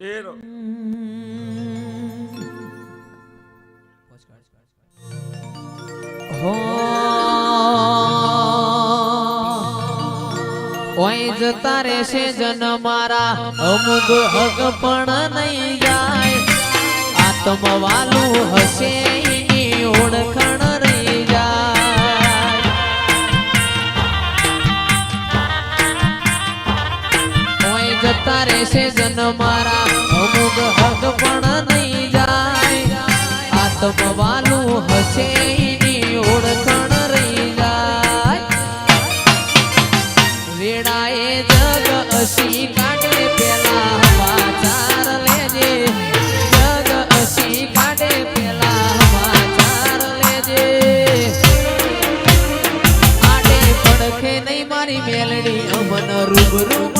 હો ઓય જતા રહેશે જન મારા, અમુક હક પણ નહીં જાય. આત્મ વાલું હશે ઓળખણ રહી જાય. ઓય જતા રહેશે જન મારા અમુક હક પણ નહીં જાય. આત્મ વાલું હશે ઈ ઓળખણ રહી જાય. વેડાએ જગ અસી કાઢે, પેલા સમાચાર લેજે. જગ અસી કાઢે, પેલા સમાચાર લેજે. રૂબરૂ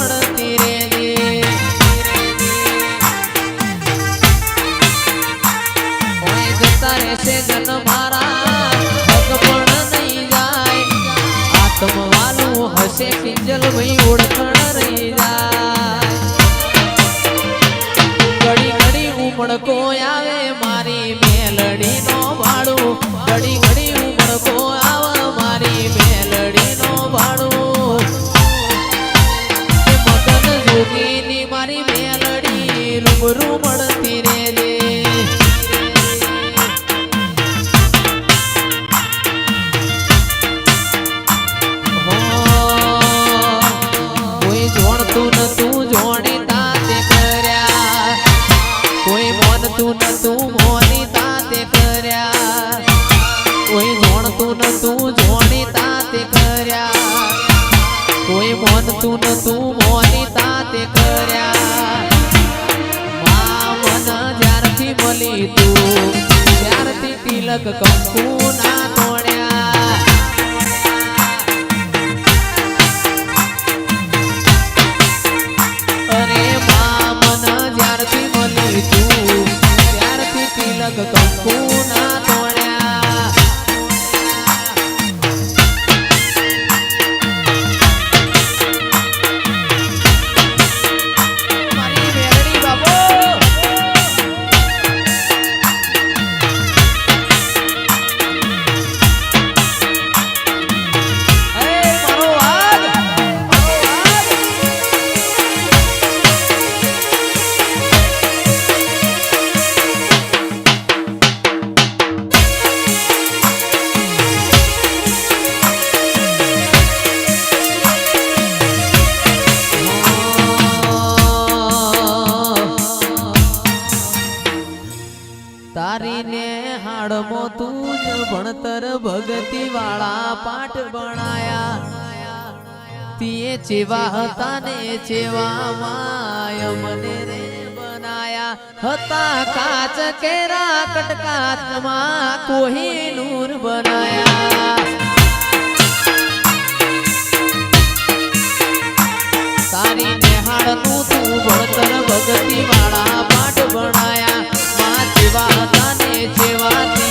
રહેશે જન મારા. આત્મ હશે પિંજલ ભાઈ ઓળખણ રહી જાય. આવે મારી મેલડી નો ભાડું. ઘડી ઘડી ઉમળકો આવે મારી મેલડી નો ભાડું મગન જોગીની મારી મેલડી રૂબરૂ કોઈ ન તું મોની તાતે કર્યા. મા મન જ્યારથી મળી તું ત્યારથી તિલક કંકુ ના તોડ્યા શાળમો તું ભણતર ભગતી વાળા પાઠ ભણાયા. તીએ ચેવા હતા ને ચેવા માય મને રે બનાયા. હતા કાચ કેરા કટકાતમાં કોઈ નૂર બનાયા. તારી નેહાળ તું તું ભણતર ભગતી વાળા પાઠ ભણાયા. માં જેવા હતા बातें